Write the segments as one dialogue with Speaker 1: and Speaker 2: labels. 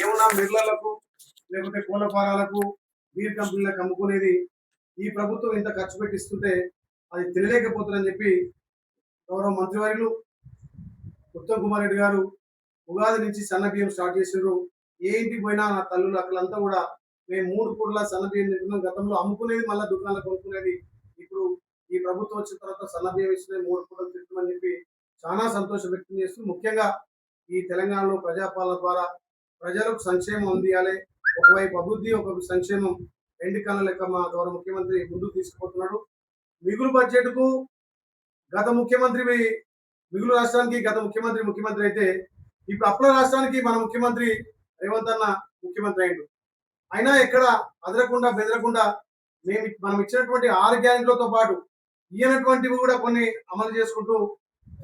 Speaker 1: ఏమన్నా మిర్లలకు లేకపోతే కోళ్ళ ఫారాలకు బీర్ కంపెనీలకు అమ్ముకునేది ఈ ప్రభుత్వం ఇంత ఖర్చు పెట్టిస్తుంటే అది తెలియలేకపోతుందని చెప్పి గౌరవ మంత్రివర్యులు ఉత్తమ్ కుమార్ రెడ్డి గారు ఉగాది నుంచి సన్న బియ్యం స్టార్ట్ చేసిండ్రు. ఏ ఇంటికి పోయినా నా తల్లులు అక్కలంతా కూడా మేము మూడు పూటల సన్నబియ్యం తింటున్నాం. గతంలో అమ్ముకునేది మళ్ళీ దుకాణాలు కొనుక్కునేది. ఇప్పుడు ఈ ప్రభుత్వం వచ్చిన తర్వాత సన్నబియ్యం మూడు పూటలు తింటున్నామని చెప్పి చాలా సంతోషం వ్యక్తం చేస్తూ ముఖ్యంగా ఈ తెలంగాణలో ప్రజాపాలన ద్వారా ప్రజలకు సంక్షేమం అందియాలి. ఒకవైపు అభివృద్ధి ఒకవైపు సంక్షేమం. రెండు కళ్ళ లెక్క మా గౌరవ ముఖ్యమంత్రి ముందుకు తీసుకుపోతున్నాడు. మిగులు బడ్జెట్కు గత ముఖ్యమంత్రి మిగులు రాష్ట్రానికి గత ముఖ్యమంత్రి ముఖ్యమంత్రి అయితే ఇప్పుడు అప్పుల రాష్ట్రానికి మన ముఖ్యమంత్రి రేవంత్ అన్న ముఖ్యమంత్రి అయిండు అయినా ఎక్కడ అదరకుండా బెదరకుండా మేము మనం ఇచ్చినటువంటి ఆరు గ్యారెంట్లతో పాటు ఈయనటువంటివి కూడా కొన్ని అమలు చేసుకుంటూ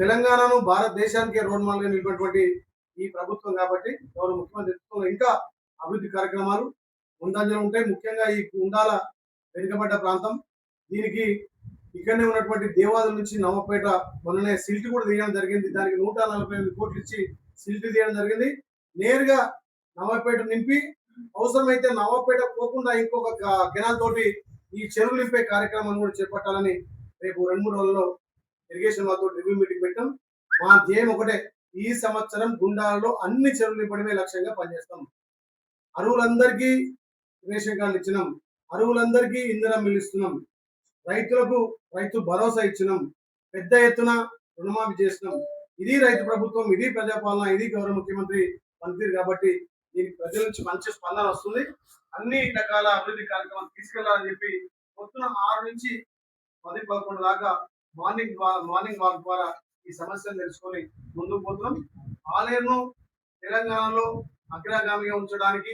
Speaker 1: తెలంగాణను భారతదేశానికి రోడ్ మాల్గా నిలిపినటువంటి ఈ ప్రభుత్వం కాబట్టి గౌరవ ముఖ్యమంత్రి ఇంకా అభివృద్ధి కార్యక్రమాలు ముందంజలు ఉంటాయి. ముఖ్యంగా ఈ ఉండాల వెనుకబడ్డ ప్రాంతం. దీనికి ఇక్కడనే ఉన్నటువంటి దేవాదుల నుంచి నవపేట మొన్ననే సిల్ట్ కూడా తీయడం జరిగింది. దానికి నూట నలభై ఎనిమిది కోట్లు ఇచ్చి సిల్ట్ తీయడం జరిగింది. నేరుగా నవపేట నింపి అవసరమైతే నవపేట పోకుండా ఇంకొక కెనాల్ తోటి ఈ చెరువు నింపే కార్యక్రమాన్ని కూడా చేపట్టాలని రేపు రెండు మూడు రోజుల్లో ఇరిగేషన్ వాళ్ళతో రివ్యూ మీటింగ్ పెట్టాం. మా ధ్యేయం ఒకటే ఈ సంవత్సరం గుండాలలో అన్ని చెరువులు నింపడమే లక్ష్యంగా పనిచేస్తాం. అరువులందరికీ రేషన్ కార్డులు ఇచ్చినాం. అరువులందరికీ ఇంధనం మిలుస్తున్నాం రైతులకు రైతు భరోసా ఇచ్చినాం. పెద్ద ఎత్తున రుణమాఫీ చేసినాం. ఇది రైతు ప్రభుత్వం ఇది ప్రజాపాలన ఇది గౌరవ ముఖ్యమంత్రి పనితీరు కాబట్టి దీనికి ప్రజల నుంచి మంచి స్పందన వస్తుంది. అన్ని రకాల అభివృద్ధి కార్యక్రమాలు తీసుకెళ్ళాలని చెప్పి పొద్దున ఆరు నుంచి పది పదకొండు దాకా మార్నింగ్ వా- మార్నింగ్ వాక్ ద్వారా ఈ సమస్యను తెలుసుకొని ముందుకు పోతున్నాం. ఆలయను తెలంగాణలో అగ్రగామిగా ఉంచడానికి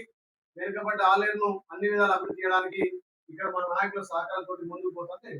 Speaker 1: వెనుకబడ్డ ఆలయను అన్ని విధాలు అభివృద్ధి చేయడానికి ఇక్కడ మన నాయకుల సహకారంతో ముందుకు పోతుంటే